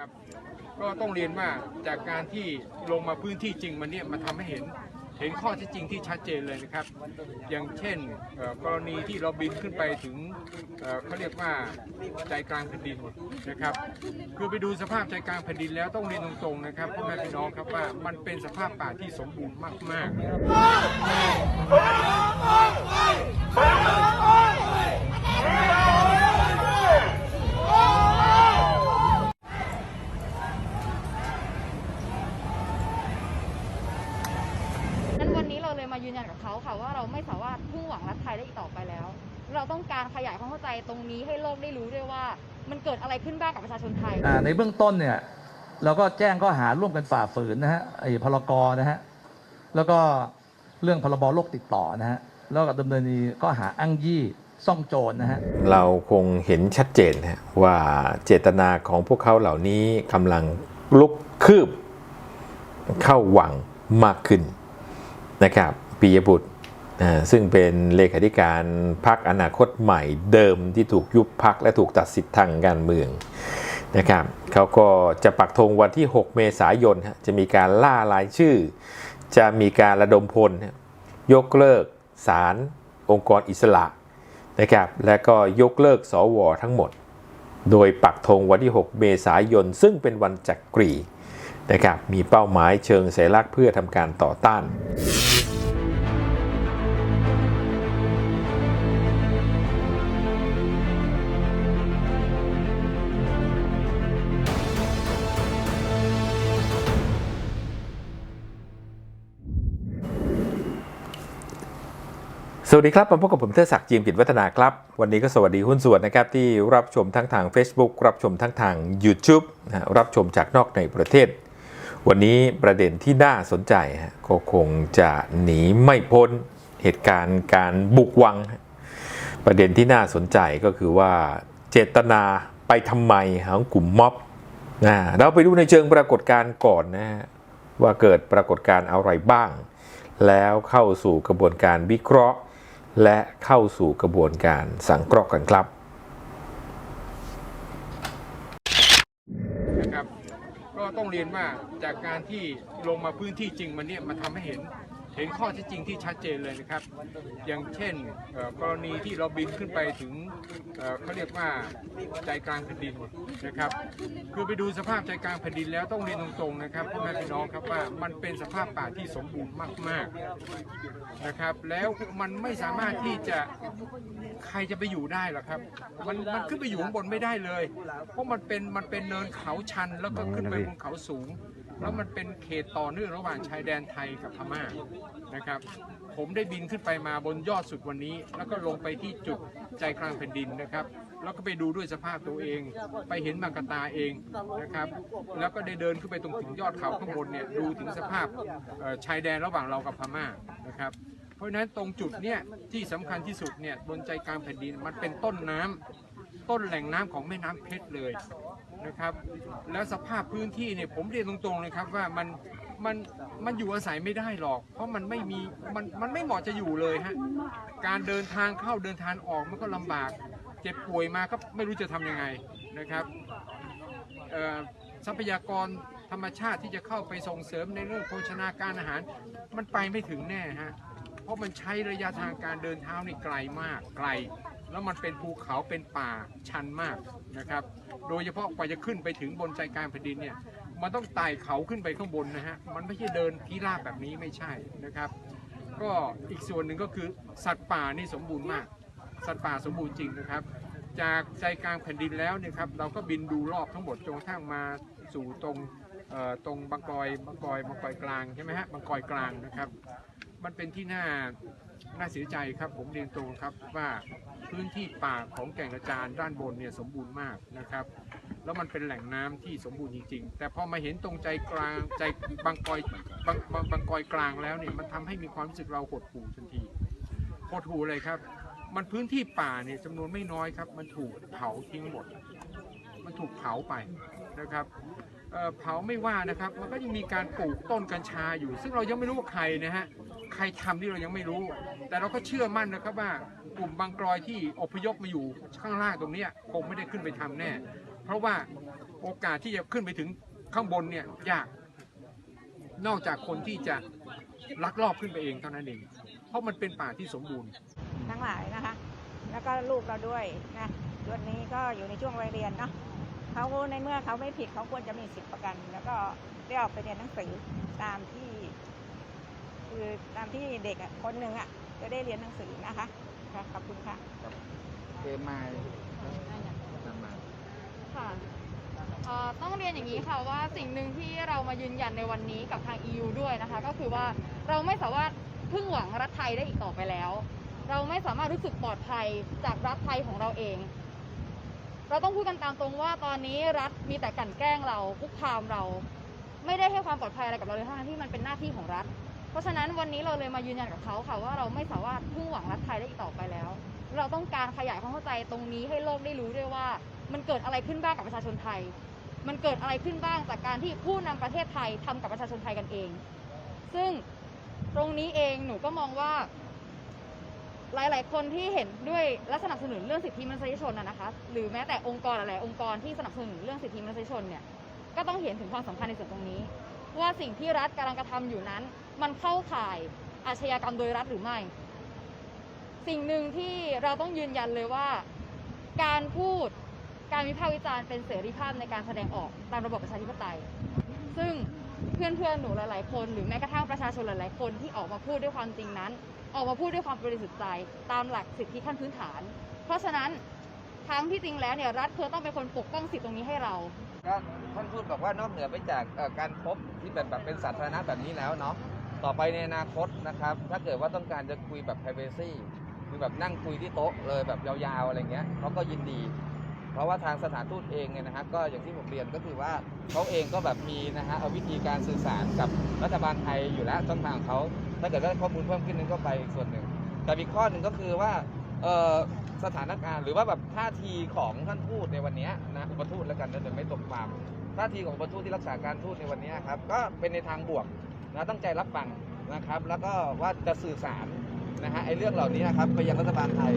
นะครับ ก็ต้องเรียนว่าจากการที่ลงมาพื้นที่จริงมันเนี่ยมันทำให้เห็นเห็นข้อเท็จจริงที่ชัดเจนเลยนะครับ อย่างเช่นเอ่อกรณีที่เราบินขึ้นไปถึงเอ่อเขาเรียกว่าใจกลางแผ่นดินนะครับ คือไปดูสภาพใจกลางแผ่นดินแล้วต้องเรียนตรงๆนะครับพ่อแม่พี่น้องครับว่ามันเป็นสภาพป่าที่สมบูรณ์มากๆนั้นวันนี้เราเลยมายืนยันกับเขาค่ะว่าเราไม่สามารถพึ่งหวังรัฐไทยได้อีกต่อไปแล้ว เราต้องการขยายความเข้าใจ ตรงนี้ให้โลกได้รู้ด้วยว่า มันเกิดอะไรขึ้นบ้างกับประชาชนไทย อ่าในเบื้องต้นเนี่ยเราก็แจ้งข้อหาร่วมกันฝ่าฝืนนะฮะไอ้พรกนะฮะแล้วก็เรื่องพรบโรคติดต่อนะฮะแล้วก็ดำเนินคดีข้อหาอ้างยี่ซ่องโจรนะฮะ เราคงเห็นชัดเจนนะฮะว่าเจตนาของพวกเขาเหล่านี้กำลังลุกคืบเข้าหวังมากขึ้นนะครับปียบุตรอ่า ซึ่งเป็นเลขาธิการพรรคอนาคตใหม่เดิมที่ถูกยุบพักและถูกตัดสิทธิ์ทางการเมืองนะครับเขาก็จะปักธงวันที่ 6 เมษายนจะมีการล่ารายชื่อ จะมีการระดมพล ยกเลิกศาลองค์กรอิสระนะครับและก็ยกเลิกสวทั้งหมด โดยปักธงวันที่ 6 เมษายน ซึ่งเป็นวันจักรีนะครับมีเป้าหมายเชิงสัญลักษณ์เพื่อทำการต่อต้าน สวัสดีครับมาพบกับผมเทอศักดิ์จีมกิจวัฒนาครับ วันนี้ก็สวัสดีหุ้นส่วนนะครับ ที่รับชมทั้งทาง Facebook รับชมทั้งทาง YouTube รับชมจากนอกในประเทศ วันนี้ประเด็นที่น่าสนใจก็คงจะหนีไม่พ้นเหตุการณ์การบุกวัง ประเด็นที่น่าสนใจก็คือว่าเจตนาไปทำไมของกลุ่มม็อบนะเราไปดูในเชิงปรากฏการณ์ก่อนนะว่าเกิดปรากฏการณ์อะไรบ้าง แล้วเข้าสู่กระบวนการวิเคราะห์ และเข้าสู่กระบวนการสังเคราะห์กันครับนะครับ ก็ต้องเรียนว่าจากการที่ลงมาพื้นที่จริงมันเนี่ยมันทำให้เห็น ห็นข้อท็จจริงที่ชัดเจนเลยนะครับ อย่างเช่นกรณีที่เราบินขึ้นไปถึงเขาเรียกว่าใจกลางแผ่นดินนะครับคือไปดูสภาพใจกลางแผ่นดินแล้วต้องเรียนตรงๆนะครับพ่อแม่พี่น้องครับว่ามันเป็นสภาพป่าที่สมบูรณ์มากๆนะครับ แล้วมันไม่สามารถที่จะใครจะไปอยู่ได้หรอกครับมันมันขึ้นไปอยู่ข้างบนไม่ได้เลย เพราะมันเป็นมันเป็นเนินเขาชันแล้วก็ขึ้นไปบนเขาสูง แล้วมันเป็นเขตต่อเนื่องระหว่างชายแดนไทยกับพม่านะครับ ผมได้บินขึ้นไปมาบนยอดสุดวันนี้ แล้วก็ลงไปที่จุดใจกลางแผ่นดินนะครับ แล้วก็ไปดูด้วยสภาพตัวเอง ไปเห็นมากรตาเองนะครับ แล้วก็ได้เดินขึ้นไปตรงถึงยอดเขาข้างบนเนี่ยดูถึงสภาพชายแดนระหว่างเรากับพม่านะครับเพราะฉะนั้นตรงจุดเนี่ยที่สำคัญที่สุดเนี่ยบนใจกลางแผ่นดินมันเป็นต้นน้ำต้นแหล่งน้ำของแม่น้ำเพชรเลย นะครับ แล้วสภาพพื้นที่เนี่ยผมเรียนตรงๆเลยครับว่ามันมันมันอยู่อาศัยไม่ได้หรอก เพราะมันไม่มีมันมันไม่เหมาะจะอยู่เลยฮะการเดินทางเข้าเดินทางออกมันก็ลำบาก เจ็บป่วยมาก็ไม่รู้จะทำยังไงนะครับเอ่อทรัพยากรธรรมชาติที่จะเข้าไปส่งเสริมในเรื่องโภชนาการอาหาร มันไปไม่ถึงแน่ฮะเพราะมันใช้ระยะทางการเดินเท้านี่ไกลมากไกล แล้วมันเป็นภูเขาเป็นป่าชันมากนะครับ โดยเฉพาะกว่าจะขึ้นไปถึงบนใจกลางแผ่นดินเนี่ย มันต้องไต่เขาขึ้นไปข้างบนนะฮะ มันไม่ใช่เดินที่ราบแบบนี้ไม่ใช่นะครับ ก็อีกส่วนหนึ่งก็คือสัตว์ป่านี่สมบูรณ์มาก สัตว์ป่าสมบูรณ์จริงนะครับ จากใจกลางแผ่นดินแล้วเนี่ยครับ เราก็บินดูรอบทั้งหมดจนกระทั่งมาสู่ตรงตรงบางกอยบางกอยบางกอยกลางใช่ไหมฮะบางกอยกลางนะครับ มันเป็นที่น่า น่าเสียใจครับผมเรียนตรงครับว่าพื้นที่ป่าของแก่งกระจานด้านบนเนี่ยสมบูรณ์มากนะครับ แล้วมันเป็นแหล่งน้ำที่สมบูรณ์จริง ๆ แต่พอมาเห็นตรงใจกลางใจบางกอยบางบางบางกอยกลางแล้วเนี่ยมันทำให้มีความรู้สึกเราหดหู่ทันทีหดหู่เลยครับ มันพื้นที่ป่าเนี่ยจำนวนไม่น้อยครับ มันถูกเผาทิ้งหมด มันถูกเผาไปนะครับเอ่อเผาไม่ว่านะครับ มันก็ยังมีการปลูกต้นกัญชาอยู่ ซึ่งเรายังไม่รู้ว่าใครนะฮะ ใครทำที่เรายังไม่รู้ แต่เราก็เชื่อมั่นนะครับว่ากลุ่มบางกรอยที่อพยพมาอยู่ข้างล่างตรงเนี้คงไม่ได้ขึ้นไปทำแน่ เพราะว่าโอกาสที่จะขึ้นไปถึงข้างบนเนี่ยยาก นอกจากคนที่จะลักลอบขึ้นไปเองเท่านั้นเอง เพราะมันเป็นป่าที่สมบูรณ์ ทั้งหลายนะคะ แล้วก็ลูกเราด้วยนะส่วนนี้ก็อยู่ในช่วงวัยเรียนเนาะเขาในเมื่อเขาไม่ผิดเขาควรจะมีสิทธิประกัน แล้วก็ได้ออกไปเรียนหนังสือตามที่ คือตามที่เด็กอะคนหนึ่งอะจะได้เรียนหนังสือนะคะค่ะขอบคุณค่ะเกมมาทำมาค่ะเอ่อต้องเรียนอย่างนี้ค่ะว่าสิ่งหนึ่งที่เรามายืนยันในวันนี้กับทาง EU ด้วยนะคะ ก็คือว่าเราไม่สามารถพึ่งหวังรัฐไทยได้อีกต่อไปแล้ว เราไม่สามารถรู้สึกปลอดภัยจากรัฐไทยของเราเอง เราต้องพูดกันตามตรงว่าตอนนี้รัฐมีแต่กลั่นแกล้งเราคุกคามเรา ไม่ได้ให้ความปลอดภัยอะไรกับเราเลยทั้งที่มันเป็นหน้าที่ของรัฐ เพราะฉะนั้นวันนี้เราเลยมายืนยันกับเขาค่ะว่าเราไม่สามารถพึ่งหวังรัฐไทยได้อีกต่อไปแล้ว เราต้องการขยายความเข้าใจตรงนี้ให้โลกได้รู้ด้วยว่า มันเกิดอะไรขึ้นบ้างกับประชาชนไทย มันเกิดอะไรขึ้นบ้างจากการที่ผู้นำประเทศไทยทำกับประชาชนไทยกันเอง ซึ่งตรงนี้เองหนูก็มองว่า หลาย ๆ คนที่เห็นด้วยและสนับสนุนเรื่องสิทธิมนุษยชนนะนะคะ หรือแม้แต่องค์กรหลายๆองค์กรที่สนับสนุนเรื่องสิทธิมนุษยชนเนี่ยก็ต้องเห็นถึงความสำคัญในส่วนตรงนี้ ว่าสิ่งที่รัฐกำลังกระทำอยู่นั้น มันเข้าข่ายอาชญากรรมโดยรัฐหรือไม่ สิ่งหนึ่งที่เราต้องยืนยันเลยว่า การพูดการวิพากษ์วิจารณ์เป็นเสรีภาพในการแสดงออกตามระบบประชาธิปไตย ซึ่งเพื่อนๆหนูหลายๆคน หรือแม้กระทั่งประชาชนหลายๆคนที่ออกมาพูดด้วยความจริงนั้น ออกมาพูดด้วยความบริสุทธิ์ใจตามหลักสิทธิขั้นพื้นฐาน เพราะฉะนั้นทั้งที่จริงแล้วเนี่ยรัฐควรต้องเป็นคนปกป้องสิทธิตรงนี้ให้เรา ก็ท่านพูดบอกว่านอกเหนือไปจากการพบที่เป็นแบบเป็นสาธารณะแบบนี้แล้วเนาะต่อไปในอนาคตนะครับ ถ้าเกิดว่าต้องการจะคุยแบบ privacy คือแบบนั่งคุยที่โต๊ะเลยแบบยาวๆอะไรเงี้ยเขาก็ยินดี เพราะว่าทางสถานทูตเองเนี่ยนะฮะก็อย่างที่ผมเรียนก็คือว่าเขาเองก็แบบมีนะฮะเอาวิธีการสื่อสารกับรัฐบาลไทยอยู่แล้วช่องทางเขาถ้าเกิดได้ข้อมูลเพิ่มขึ้นนึงก็ไปอีกส่วนหนึ่งแต่อีกข้อหนึ่งก็คือว่า สถานการณ์หรือว่าแบบท่าทีของท่านทูตในวันนี้นะอุปทูตแล้วกันนะเดี๋ยวไม่ตกความท่าทีของอุปทูตที่รักษาการทูตในวันนี้ครับก็เป็นในทางบวกนะตั้งใจรับฟังนะครับ แล้วก็ว่าจะสื่อสารนะฮะไอ้เรื่องเหล่านี้นะครับไปยังรัฐบาลไทย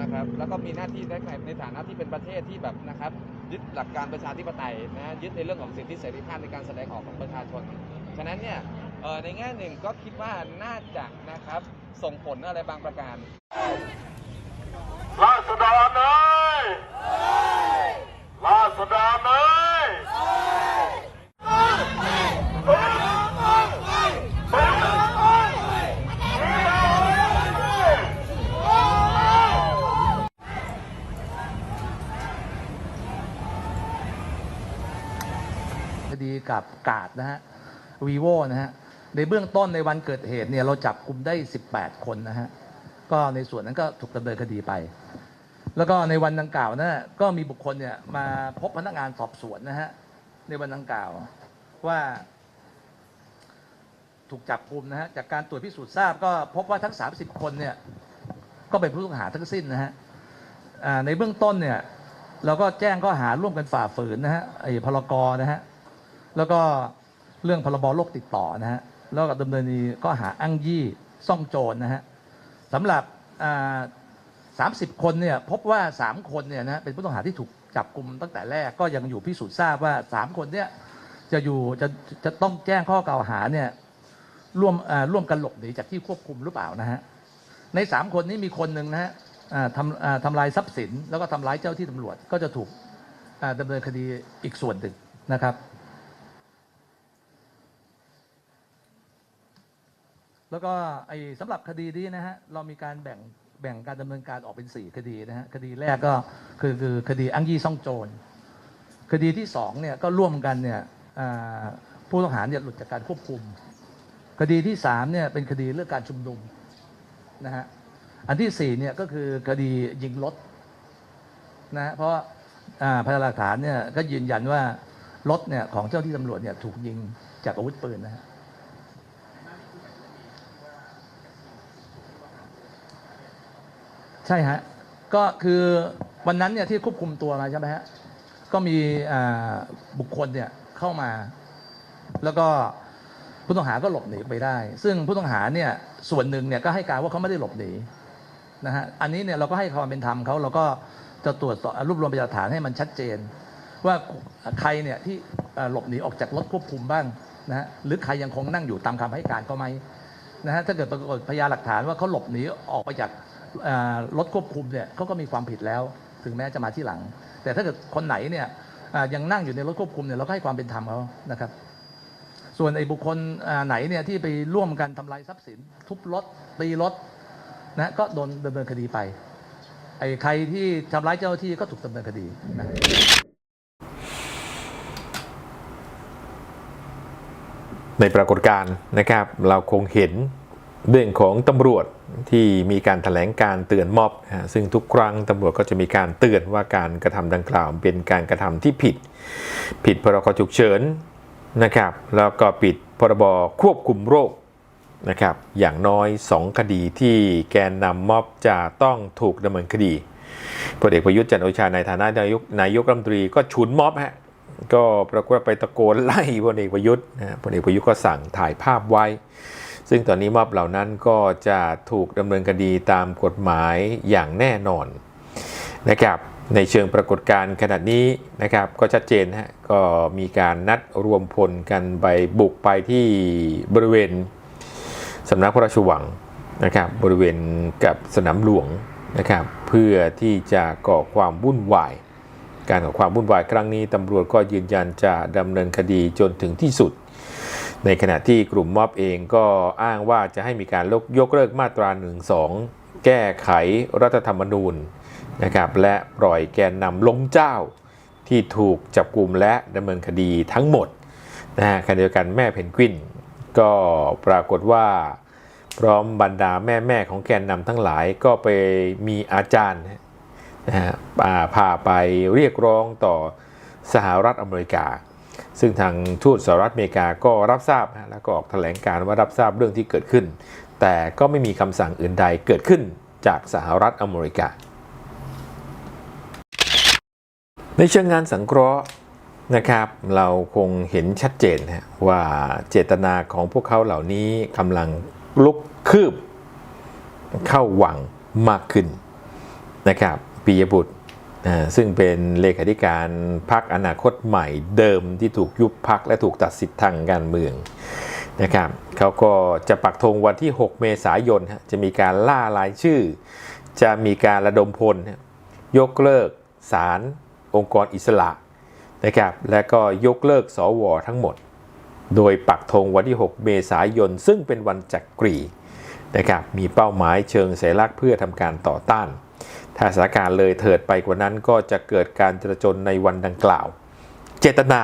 นะครับแล้วก็มีหน้าที่ในในฐานะที่เป็นประเทศที่แบบนะครับยึดหลักการประชาธิปไตยนะยึดในเรื่องของสิทธิเสรีภาพในการแสดงออกของประชาชน ฉะนั้นเนี่ยในแง่หนึ่งก็คิดว่าน่าจะนะครับส่งผลอะไรบางประการ ราษฎรเอ้ยราษฎรเอ้ยคดีกับกาดนะฮะวีโวนะฮะ ในเบื้องต้นในวันเกิดเหตุเนี่ยเราจับกลุ่มได้ 18 คนนะฮะ ก็ในส่วนนั้นก็ถูกดำเนินคดีไป แล้วก็ในวันดังกล่าวนะฮะก็มีบุคคลเนี่ยมาพบพนักงานสอบสวนนะฮะในวันดังกล่าวว่า ถูกจับกลุมนะฮะจากการตรวจพิสูจน์ทราบก็พบว่าทั้ง 30 คนเนี่ยก็เป็นผู้ต้องหาทั้งสิ้นนะฮะอ่าในเบื้องต้นเนี่ยเราก็แจ้งข้อหาร่วมกันฝ่าฝืนนะฮะไอ้พรกรนะฮะแล้วก็เรื่องพรบโรคติดต่อนะฮะแล้วก็ดำเนินคดีก็หาอ้างยี่ซ่องโจรนะฮะสำหรับสา มสิบคนเนี่ยพบว่าสามคนเนี่ยนะเป็นผู้ต้องหาที่ถูกจับกลุ่มตั้งแต่แรกก็ยังอยู่พิสูจน์ทราบว่าสามคนเนี่ยจะอยู่จะจะต้องแจ้งข้อกล่าวหาเนี่ยร่วมอ่าร่วมกันหลบหนีจากที่ควบคุมหรือเปล่านะฮะในสามคนนี้มีคนหนึ่งนะฮะอ่าทำอ่าทำลายทรัพย์สิน แล้วก็ทำร้ายเจ้าที่ตำรวจก็จะถูกดำเนินคดีอีกส่วนหนึ่งนะครับ แล้วก็ไอ้สำหรับคดีนี้นะฮะเรามีการแบ่ง แบ่งการดำเนินการออกเป็น 4 คดีนะฮะคดีแรกก็คือคือคดีอ้างยี่ซ่องโจรคดีที่2เนี่ยก็ร่วมกันเนี่ยผู้ต้องหาเนี่ยหลุดจากการควบคุม คดีที่3เนี่ยเป็นคดีเรื่องการชุมนุมนะฮะอันที่4เนี่ยก็คือคดียิงรถนะฮะเพราะพยานหลักฐานเนี่ยก็ยืนยันว่ารถเนี่ยของเจ้าที่ตำรวจเนี่ยถูกยิงจากอาวุธปืนนะฮะ ใช่ฮะก็คือวันนั้นเนี่ยที่ควบคุมตัวมาใช่ไหมฮะก็มีบุคคลเนี่ยเข้ามา แล้วก็ผู้ต้องหาก็หลบหนีไปได้ ซึ่งผู้ต้องหาเนี่ยส่วนหนึ่งเนี่ยก็ให้การว่าเขาไม่ได้หลบหนีนะฮะอันนี้เนี่ยเราก็ให้ความเป็นธรรมเขาเราก็จะตรวจสอบรวบรวมพยานฐานให้มันชัดเจน ว่าใครเนี่ยที่หลบหนีออกจากรถควบคุมบ้างนะฮะหรือใครยังคงนั่งอยู่ตามคำให้การก็ไหมนะฮะถ้าเกิดปรากฏพยานหลักฐานว่าเขาหลบหนีออกไปจาก รถควบคุมเนี่ยเขาก็มีความผิดแล้ว ถึงแม้จะมาที่หลัง แต่ถ้าเกิดคนไหนเนี่ยยังนั่งอยู่ในรถควบคุมเนี่ยเราก็ให้ความเป็นธรรมเขานะครับ ส่วนไอ้บุคคลไหนเนี่ยที่ไปร่วมกันทำลายทรัพย์สิน ทุบรถตีรถนะก็โดนดำเนินคดีไปไอ้ใครที่ทำร้ายเจ้าหน้าที่ก็ถูกดำเนินคดีนะในปรากฏการณ์นะครับ เราคงเห็น เรื่องของตำรวจที่มีการถแถลงการเตือนม็อบนะซึ่งทุกครั้งตำรวจก็จะมีการเตือนว่าการกระทำดังกล่าว เป็นการกระทำที่ผิด ผิดพรกฉุกเฉินนะครับ แล้วก็ผิดพรบควบคุมโรคนะครับ อย่างน้อย 2 คดีที่แกนนำม็อบจะต้องถูกดำเนินคดีพลเอกประยุทธ์จันโอชาในฐานะนายกนายกรัฐมนตรีก็ฉุนม็อบฮะก็ปรากฏไปตะโกนไล่พลเอกประยุทธ์นะพลเอกประยุทธ์ก็สั่งถ่ายภาพไว้ ซึ่งตอนนี้ม็อบเหล่านั้นก็จะถูกดำเนินคดีตามกฎหมายอย่างแน่นอนนะครับในเชิงปรากฏการณ์ขนาดนี้นะครับก็ชัดเจนฮะก็มีการนัดรวมพลกันไปบุกไปที่บริเวณสำนักพระราชวังนะครับบริเวณกับสนามหลวงนะครับเพื่อที่จะก่อความวุ่นวาย การก่อความวุ่นวายครั้งนี้ตำรวจก็ยืนยันจะดำเนินคดีจนถึงที่สุด ในขณะที่กลุ่มม็อบเองก็อ้างว่าจะให้มีการยกเลิกมาตรา1นึแก้ไขรัฐธรรมนูญนะครับและปล่อยแกนนำล้มเจ้าที่ถูกจับกลุ่มและดำเนินคดีทั้งหมดนะฮะขณะเดียวกันแม่เพนกวิน ก็ปรากฏว่า พร้อมบรรดาแม่ๆของแกนนำทั้งหลายก็ไปมีอาจารย์นะฮะพาไปเรียกร้องต่อสหรัฐอเมริกา ซึ่งทางทูตสหรัฐอเมริกาก็รับทราบนะแล้วก็ออกแถลงการว่ารับทราบเรื่องที่เกิดขึ้น แต่ก็ไม่มีคำสั่งอื่นใดเกิดขึ้นจากสหรัฐอเมริกา ในเชิงงานสังเคราะห์นะครับเราคงเห็นชัดเจนนะว่าเจตนาของพวกเขาเหล่านี้กำลังลุกคืบเข้าหวังมากขึ้นนะครับปียบุตร ซึ่งเป็นเลขาธิการพรรคอนาคตใหม่เดิมที่ถูกยุบพรรคและถูกตัดสิทธิ์ทางการเมืองนะครับเขาก็จะปักธงวันที่ 6 เมษายนจะมีการล่ารายชื่อ จะมีการระดมพล ยกเลิกศาลองค์กรอิสระนะครับและก็ยกเลิกสวทั้งหมด โดยปักธงวันที่ 6 เมษายน ซึ่งเป็นวันจักรีนะครับมีเป้าหมายเชิงสัญลักษณ์เพื่อทำการต่อต้าน ถ้าสถานการณ์เลยเถิดไปกว่านั้นก็จะเกิดการจราจนในวันดังกล่าว เจตนา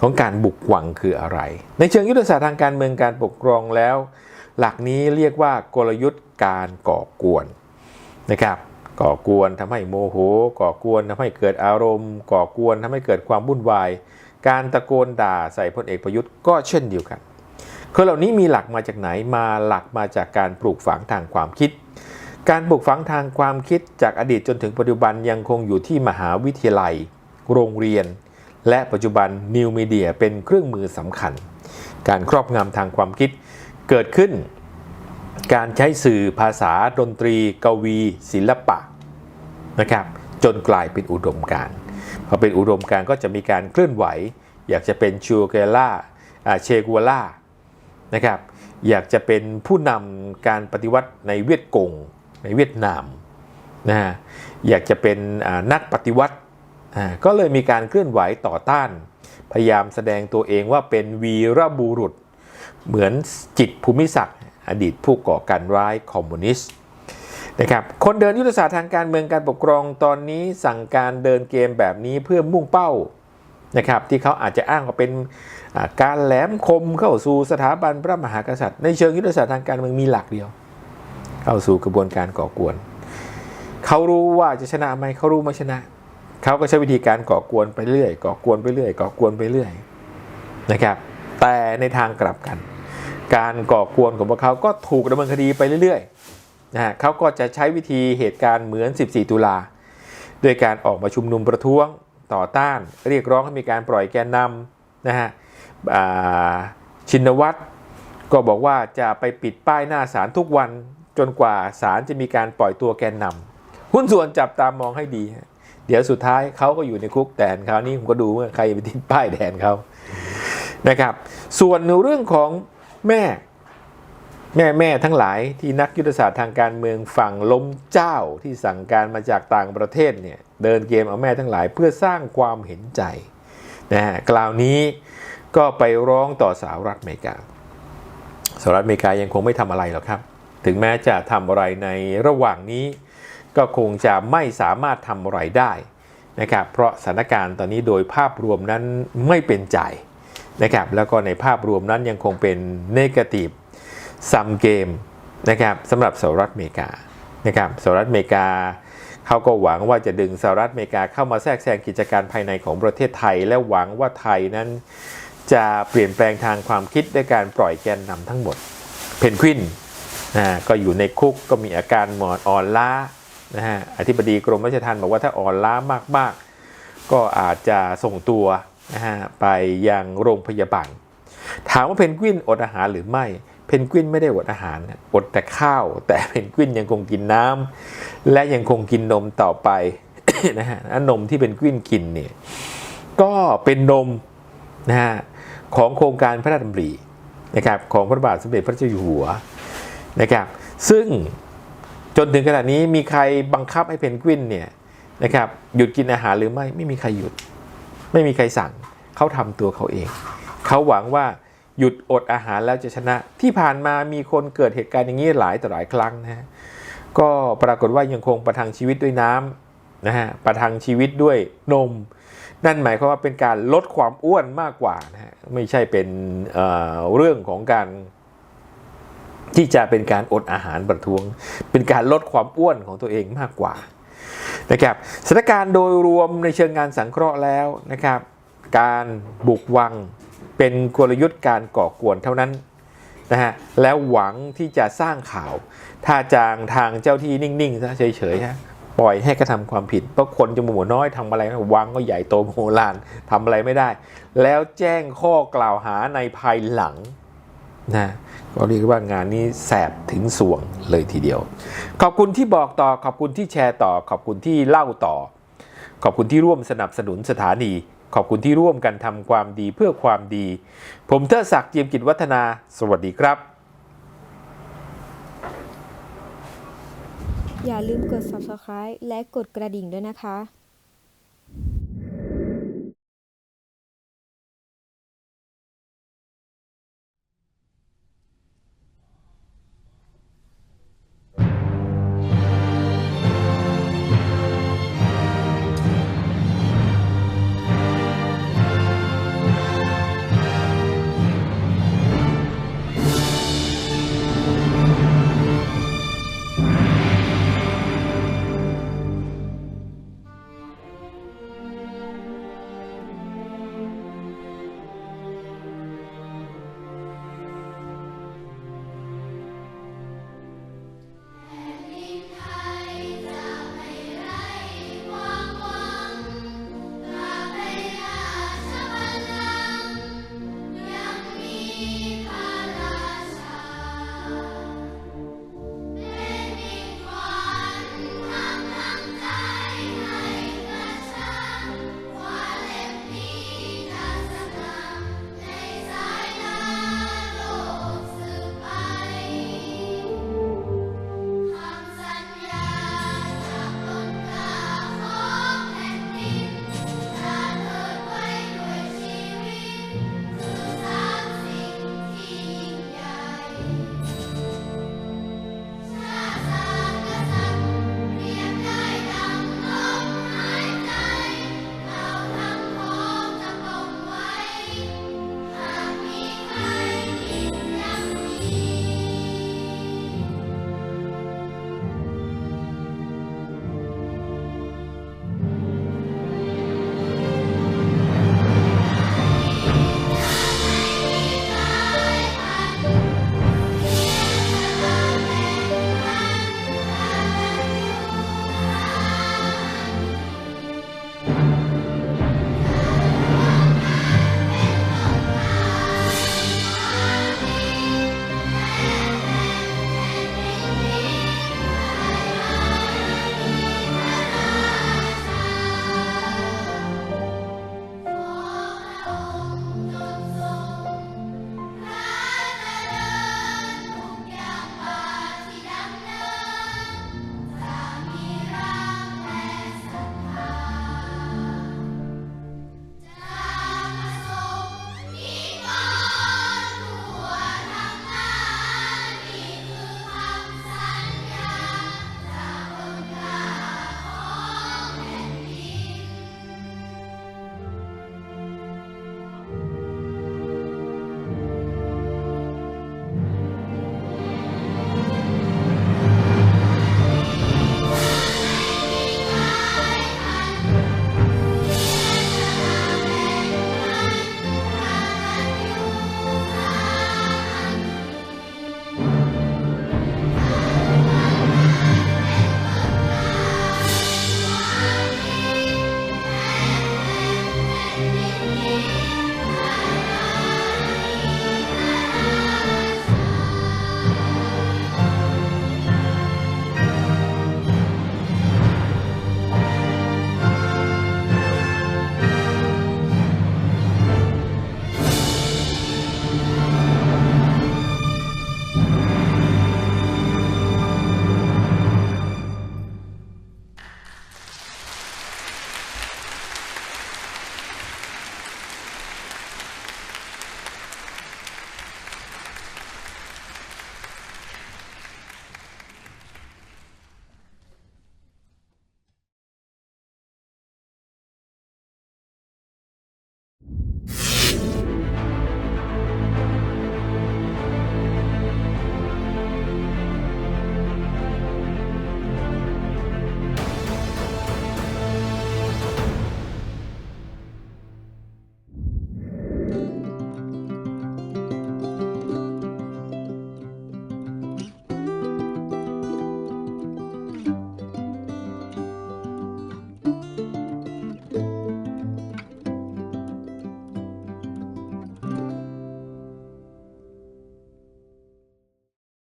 ของการบุกหวังคืออะไร ในเชิงยุทธศาสตร์ทางการเมืองการปกครองแล้ว หลักนี้เรียกว่ากลยุทธ์การก่อกวนนะครับก่อกวนทำให้โมโห ก่อกวนทำให้เกิดอารมณ์ ก่อกวนทำให้เกิดความวุ่นวาย การตะโกนด่าใส่พลเอกประยุทธ์ก็เช่นเดียวกันคนเหล่านี้มีหลักมาจากไหนมาหลักมาจากการปลูกฝังทางความคิด การปลูกฝังทางความคิดจากอดีตจนถึงปัจจุบันยังคงอยู่ที่มหาวิทยาลัย โรงเรียน และปัจจุบันนิวมีเดียเป็นเครื่องมือสำคัญ การครอบงำทางความคิดเกิดขึ้น การใช้สื่อภาษาดนตรี กวี ศิลปะนะครับจนกลายเป็นอุดมการพอเป็นอุดมการก็จะมีการเคลื่อนไหว อยากจะเป็นชูเกล่าเชกัวล่านะครับอยากจะเป็นผู้นำการปฏิวัติในเวียดกง ในเวียดนามนะฮะอยากจะเป็นนักปฏิวัติก็เลยมีการเคลื่อนไหวต่อต้าน พยายามแสดงตัวเองว่าเป็นวีรบุรุษ เหมือนจิตภูมิศักดิ์อดีตผู้ก่อการร้ายคอมมิวนิสต์นะครับคนเดินยุทธศาสตร์ทางการเมืองการปกครองตอนนี้สั่งการเดินเกมแบบนี้เพื่อมุ่งเป้านะครับที่เขาอาจจะอ้างว่าเป็นการแหลมคมเข้าสู่สถาบันพระมหากษัตริย์ ในเชิงยุทธศาสตร์ทางการเมืองมีหลักเดียว เข้าสู่กระบวนการก่อกวน เขารู้ว่าจะชนะไหมเขารู้ไม่ชนะ เขาก็ใช้วิธีการก่อกวนไปเรื่อย ก่อกวนไปเรื่อย ก่อกวนไปเรื่อยนะครับ แต่ในทางกลับกัน การก่อกวนของพวกเขาก็ถูกดำเนินคดีไปเรื่อยๆนะฮะเขาก็จะใช้วิธีเหตุการณ์เหมือน 14 ตุลาโดยการออกมาชุมนุมประท้วงต่อต้าน เรียกร้องให้มีการปล่อยแกนนำนะฮะชินวัตรก็บอกว่าจะไปปิดป้ายหน้าศาลทุกวัน จนกว่าศาลจะมีการปล่อยตัวแกนนำหุ้นส่วนจับตามองให้ดี เดี๋ยวสุดท้ายเขาก็อยู่ในคุกแทนคราวนี้ผมก็ดูว่าใครไปติดป้ายแทนเขานะครับ ส่วนเรื่องของแม่แม่แม่ทั้งหลายที่นักยุทธศาสตร์ทางการเมืองฝั่งล้มเจ้าที่สั่งการมาจากต่างประเทศเนี่ยเดินเกมเอาแม่ทั้งหลายเพื่อสร้างความเห็นใจนะฮะกล่าวนี้ก็ไปร้องต่อสหรัฐอเมริกาสหรัฐอเมริกายังคงไม่ทำอะไรหรอกครับ ถึงแม้จะทำอะไรในระหว่างนี้ ก็คงจะไม่สามารถทำอะไรได้นะครับเพราะสถานการณ์ตอนนี้โดยภาพรวมนั้นไม่เป็นใจนะครับแล้วก็ในภาพรวมนั้นยังคงเป็นเนกาทีฟซัมเกมนะครับสำหรับสหรัฐอเมริกานะครับสหรัฐอเมริกาเขาก็หวังว่าจะดึงสหรัฐอเมริกาเข้ามาแทรกแซงกิจการภายในของประเทศไทย และหวังว่าไทยนั้นจะเปลี่ยนแปลงทางความคิดด้วยการปล่อยแกนนำทั้งหมดเพนกวิน นะก็อยู่ในคุกก็มีอาการหมอนอ่อนล้านะฮะอธิบดีกรมราชทัณฑ์บอกว่าถ้าอ่อนล้ามากๆ ก็อาจจะส่งตัวนะฮะไปยังโรงพยาบาลถามว่าเพนกวินอดอาหารหรือไม่ เพนกวินไม่ได้อดอาหารอดแต่ข้าว แต่เพนกวินยังคงกินน้ำและยังคงกินนมต่อไปนะฮะและนมที่เพนกวินกินเนี่ยก็เป็นนมนะฮะของโครงการพระราชดำรินะครับของพระบาทสมเด็จพระเจ้าอยู่หัว นะครับซึ่งจนถึงขณะนี้มีใครบังคับให้เพนกวินเนี่ยนะครับหยุดกินอาหารหรือไม่ไม่มีใครหยุด ไม่มีใครสั่งเขาทำตัวเขาเอง เขาหวังว่าหยุดอดอาหารแล้วจะชนะ ที่ผ่านมามีคนเกิดเหตุการณ์อย่างนี้หลายต่อหลายครั้งนะฮะก็ปรากฏว่ายังคงประทังชีวิตด้วยน้ำนะฮะประทังชีวิตด้วยนม นั่นหมายความว่าเป็นการลดความอ้วนมากกว่านะฮะไม่ใช่เป็นเเรื่องของการ ที่จะเป็นการอดอาหารประท้วง เป็นการลดความอ้วนของตัวเองมากกว่านะครับสถานการณ์โดยรวมในเชิงงานสังเคราะห์แล้วนะครับ การบุกวังเป็นกลยุทธ์การก่อกวนเท่านั้นนะฮะแล้วหวังที่จะสร้างข่าว ถ้าจางทางเจ้าที่นิ่งๆซะเฉยๆฮะปล่อยให้กระทำความผิดเพราะคนจมูกน้อยทำอะไรไม่วังก็ใหญ่โตโมโหลานทำอะไรไม่ได้ แล้วแจ้งข้อกล่าวหาในภายหลังนะ ก็เรียกว่างานนี้แสบถึงสวงเลยทีเดียว ขอบคุณที่บอกต่อขอบคุณที่แชร์ต่อ ขอบคุณที่เล่าต่อ ขอบคุณที่ร่วมสนับสนุนสถานี ขอบคุณที่ร่วมกันทำความดีเพื่อความดี ผมเทิดศักดิ์เจียมกิจวัฒนา สวัสดีครับ อย่าลืมกด subscribe และกดกระดิ่งด้วยนะคะ